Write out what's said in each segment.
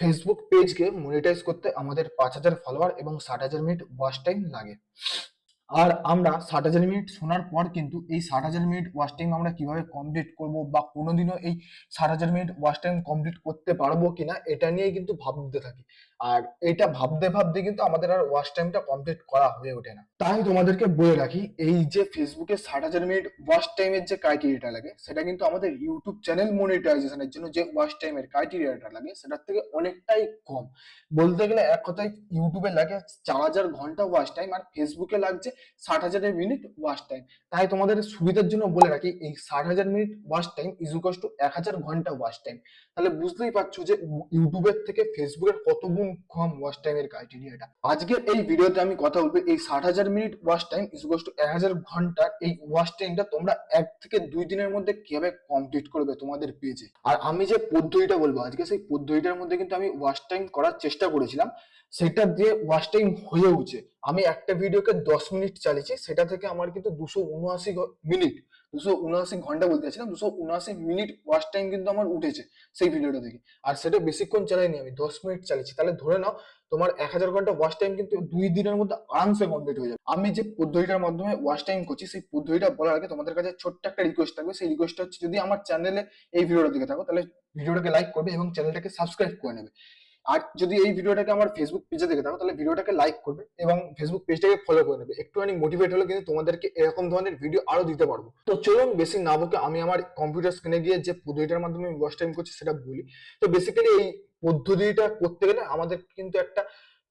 Facebook পেজকে monetize করতে আমাদের পাঁচ হাজার ফলোয়ার এবং ষাট হাজার মিনিট ওয়াচ টাইম লাগে। আর আমরা ষাট হাজার মিনিট শোনার পর কিন্তু এই ষাট হাজার মিনিট ওয়াচ টাইম আমরা কীভাবে কমপ্লিট করব বা কোনোদিনও এই ষাট হাজার মিনিট ওয়াচ টাইম কমপ্লিট করতে পারব কিনা, এটা নিয়ে কিন্তু ভাবতে থাকি। আর এটা ভাবতে ভাবতে কিন্তু আমাদের আর ওয়াচ টাইমটা কমপ্লিট করা হয়ে ওঠে না। তাই তোমাদেরকে বলে রাখি, এই যে ফেসবুকে ষাট হাজার মিনিট ওয়াচ টাইমের যে ক্রাইটেরিয়াটা লাগে, সেটা কিন্তু আমাদের ইউটিউব চ্যানেল মনিটাইজেশনের জন্য যে ওয়াচ টাইমের ক্রাইটেরিয়াটা লাগে, সেটার থেকে অনেকটাই কম। বলতে গেলে এক কথায় ইউটিউবে লাগে চার হাজার ঘণ্টা ওয়াচ টাইম আর ফেসবুকে লাগছে ষাট হাজারের মিনিট ওয়াচ টাইম তাই তোমাদের সুবিধার জন্য বলে রাখি, এই ষাট হাজার মিনিট ওয়াচ টাইম ইজুকাস টু এক হাজার ঘণ্টা ওয়াচ টাইম তাহলে বুঝতেই পারছ যে ইউটিউবের থেকে ফেসবুকের কত গুণ কম ওয়াচ টাইমের ক্রাইটেরিয়াটা আজকের এই ভিডিওতে আমি কথা বলব, এই ষাট হাজার মিনিট ওয়াচ টাইম ইজুকাস টু এক হাজার ঘণ্টার এই ওয়াচ টাইমটা তোমরা এক থেকে দুই দিনের মধ্যে কীভাবে কমপ্লিট করবে তোমাদের পেজে আর আমি যে পদ্ধতিটা বলব, আজকে সেই পদ্ধতিটার মধ্যে কিন্তু আমি ওয়াচ টাইম করার চেষ্টা করেছিলাম, সেটা দিয়ে ওয়াচ টাইম হয়ে উঠছে। আমি একটা ভিডিওকে দশ মিনিট চালিয়েছি, সেটা থেকে আমার কিন্তু দুশো উনআশি মিনিট দুশো উনআশি ঘণ্টা বলতে চাইছিলাম, দুশো উনআশি মিনিট ওয়াচ টাইম কিন্তু আমার উঠেছে সেই ভিডিওটা থেকে আর সেটা বেশিক্ষণ চালাইনি আমি, দশ মিনিট চালিয়েছি। তাহলে ধরে নাও, তোমার এক হাজার ঘণ্টা ওয়াচ টাইম কিন্তু দুই দিনের মধ্যে আরামসে কমপ্লিট হয়ে যাবে। আমি যে পদ্ধতিটার মাধ্যমে ওয়াচ টাইম করছি, সেই পদ্ধতিটা বলার আগে তোমাদের কাছে ছোট্ট একটা রিকোয়েস্ট থাকবে। সেই রিকোয়েস্টটা হচ্ছে, যদি আমার চ্যানেলে এই ভিডিওটা দেখে থাকো, তাহলে ভিডিওটাকে লাইক করবে এবং চ্যানেলটাকে সাবস্ক্রাইব করে নেবে। আর যদি এই ভিডিওটাকে আমার ফেসবুক পেজে দেখে থাকো, তাহলে ভিডিওটাকে লাইক করবে এবং ফেসবুক পেজটাকে ফলো করে নেবে। একটুখানি মোটিভেট হলে কিন্তু তোমাদেরকে এরকম ধরনের ভিডিও আরও দিতে পারব। তো চলুন বেশি না বকে আমি আমার কম্পিউটার স্ক্রিনে গিয়ে যে পদ্ধতিটার মাধ্যমে আমি ওয়াচ টাইম করছি সেটা বলি। তো বেসিক্যালি এই পদ্ধতিটা করতে গেলে আমাদের কিন্তু একটা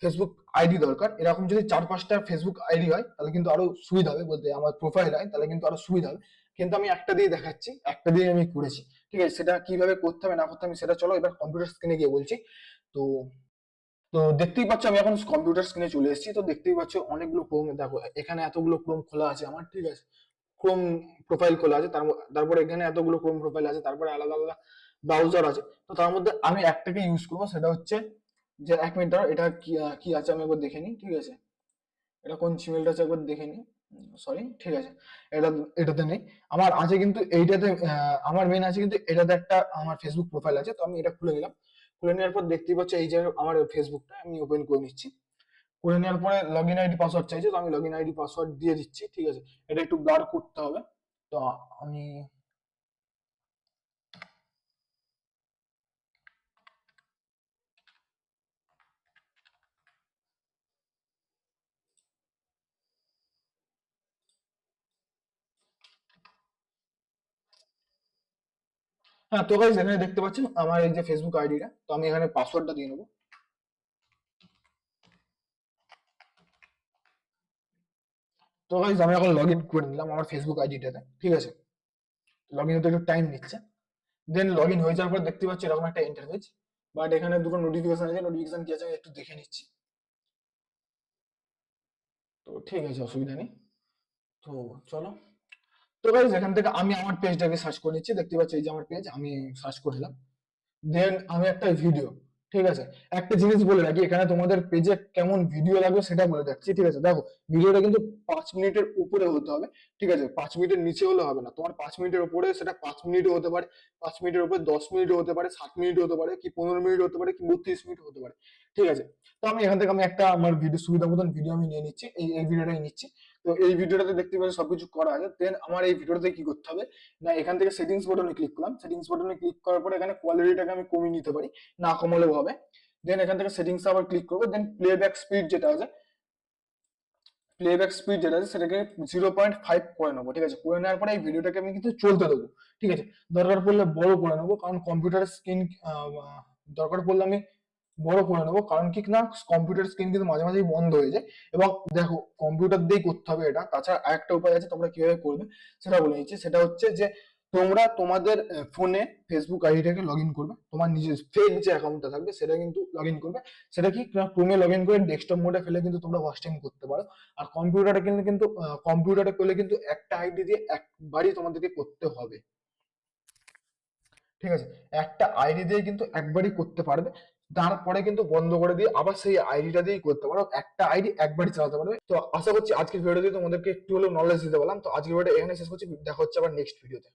ফেসবুক আইডি দরকার। এরকম যদি চার পাঁচটা ফেসবুক আইডি হয়, তাহলে কিন্তু আরও সুবিধা হবে বলতে আমার প্রোফাইল হয় তাহলে কিন্তু আরও সুবিধা হবে। কিন্তু আমি একটা দিয়ে দেখাচ্ছি, একটা দিয়ে আমি করেছি। ঠিক আছে, সেটা কীভাবে করতে হবে না করতে হবে সেটা চলো এবার কম্পিউটার স্ক্রিনে গিয়ে বলছি। তো তো দেখতেই পাচ্ছ আমি এখন কম্পিউটার স্ক্রিনে চলে এসেছি। তো দেখতেই পাচ্ছ অনেকগুলো ক্রোম দেখো এখানে এতগুলো ক্রোম খোলা আছে আমার ঠিক আছে? ক্রোম প্রোফাইল খোলা আছে তারপর এখানে এতগুলো ক্রোম প্রোফাইল আছে তারপরে আলাদা আলাদা ব্রাউজার আছে। তো তার মধ্যে আমি একটাকে ইউজ করব সেটা হচ্ছে যে এক মিনিট দাঁড়াও, এটা কি কি আছে আমি একবার দেখে নিই ঠিক আছে? এটা কোন জিমেলটা আছে একবার দেখে নিই। সরি ঠিক আছে। এটা এটাতে নেই। আমার আছে কিন্তু এইটাতে আমার মেন আছে কিন্তু এটাতে একটা আমার ফেসবুক প্রোফাইল আছে তো আমি এটা খুলে নিলাম। খুলে নেওয়ার পর দেখতেই পাচ্ছ এই যে আমার ফেসবুকটা আমি ওপেন করে নিচ্ছি। করে নেওয়ার পরে লগ ইন আইডি পাসওয়ার্ড চাইছে, তো আমি লগ ইন আইডি পাসওয়ার্ড দিয়ে দিচ্ছি, ঠিক আছে? এটা একটু ব্লার করতে হবে। তো আমি হ্যাঁ তো গাইজ এখানে দেখতে পাচ্ছেন আমার এই যে ফেসবুক আইডিটা তো আমি এখানে পাসওয়ার্ডটা দিয়ে নেব। তো গাইজ আমি এখন লগ ইন করে নিলাম আমার ফেসবুক আইডিটাতে ঠিক আছে? লগ ইন হতে একটু টাইম নিচ্ছে। দেন লগ ইন হয়ে যাওয়ার পর দেখতে পাচ্ছি এরকম একটা ইন্টারফেস বাট এখানে দুটো নোটিফিকেশন আছে নোটিফিকেশন কি আছে আমি একটু দেখে নিচ্ছি। তো ঠিক আছে, অসুবিধা নেই। তো চলো তো গাইজ এখান থেকে আমি আমার পেজটাকে সার্চ করে নিচ্ছি। দেখতে পাচ্ছি, এই যে আমার পেজ আমি সার্চ করলাম দেন আমি একটা ভিডিও ঠিক আছে? একটা জিনিস বলে রাখি, এখানে তোমাদের পেজে কেমন ভিডিও লাগবে সেটা বলে যাচ্ছি ঠিক আছে? দেখো ভিডিওটা কিন্তু পাঁচ মিনিটের উপরে হতে হবে, ঠিক আছে? পাঁচ মিনিটের নিচে হলে হবে না। তোমার পাঁচ মিনিটের উপরে সেটা পাঁচ মিনিটও হতে পারে, পাঁচ মিনিটের উপরে দশ মিনিটও হতে পারে সাত মিনিট হতে পারে, কি পনেরো মিনিট হতে পারে, কি বত্রিশ মিনিট হতে পারে, ঠিক আছে? তো আমি এখান থেকে আমি একটা আমার ভিডিও সুবিধা মতন ভিডিও আমি নিয়ে নিচ্ছি, এই এই ভিডিওটাই নিচ্ছি। তো এই ভিডিওটাতে দেখতে পাচ্ছি সবকিছু করা আছে। দেন আমার এই ভিডিওটাতে কি করতে হবে? না, এখান থেকে সেটিংস বাটনে ক্লিক করলাম। সেটিংস বাটনে ক্লিক করার পরে এখানে কোয়ালিটিটাকে আমি কমিয়ে নিতে পারি। না কমালেও হবে। দেন এখান থেকে সেটিংস আবার ক্লিক করব। দেন প্লেব্যাক স্পিড যেটা আছে প্লেব্যাক স্পিড যেটা আছে, সেটাকে জিরো পয়েন্ট ফাইভ করে নেব, ঠিক আছে? করে নেওয়ার পরে এই ভিডিওটাকে আমি কিন্তু চলতে দেবো, ঠিক আছে? দরকার পড়লে বড় করে নেব, কারণ কম্পিউটার স্ক্রিন দরকার পড়লে আমি বড় করে নেব। কারণ কি না কম্পিউটার স্ক্রিন কিন্তু মাঝে মাঝেই বন্ধ হয়ে যায়। এবং দেখো কম্পিউটার দিয়েই করতে হবে এটা। তাছাড়া আরেকটা উপায় আছে, তোমরা কীভাবে করবে সেটা বলে নিচ্ছি সেটা হচ্ছে যে, তোমরা তোমাদের ফোনে ফেসবুক আইডিটাকে লগ ইন করবে। তোমার নিজের ফেক যে অ্যাকাউন্টটা থাকবে, সেটা কিন্তু লগ ইন করবে। সেটা কি ক্রোমে লগ ইন করে ডেস্কটপ মোডে ফেলে কিন্তু তোমরা ওয়াচ করতে পারো। আর কম্পিউটারে কিন্তু কিন্তু কম্পিউটারে করলে কিন্তু একটা আইডি দিয়ে একবারই তোমাদেরকে করতে হবে। ঠিক আছে? একটা আইডি দিয়ে কিন্তু একবারই করতে পারবে। তারপরে কিন্তু বন্ধ করে দিয়ে আবার সেই আইডিটা দিয়েই করতে পারো। একটা আইডি একবারই চালাতে পারবে। তো আশা করছি আজকের ভিডিও দিয়ে তোমাদেরকে একটু হলেও নলেজ দিতে পারলাম। তো আজকের ভিডিও এখানে শেষ করছি। দেখা হচ্ছে আবার নেক্সট ভিডিওতে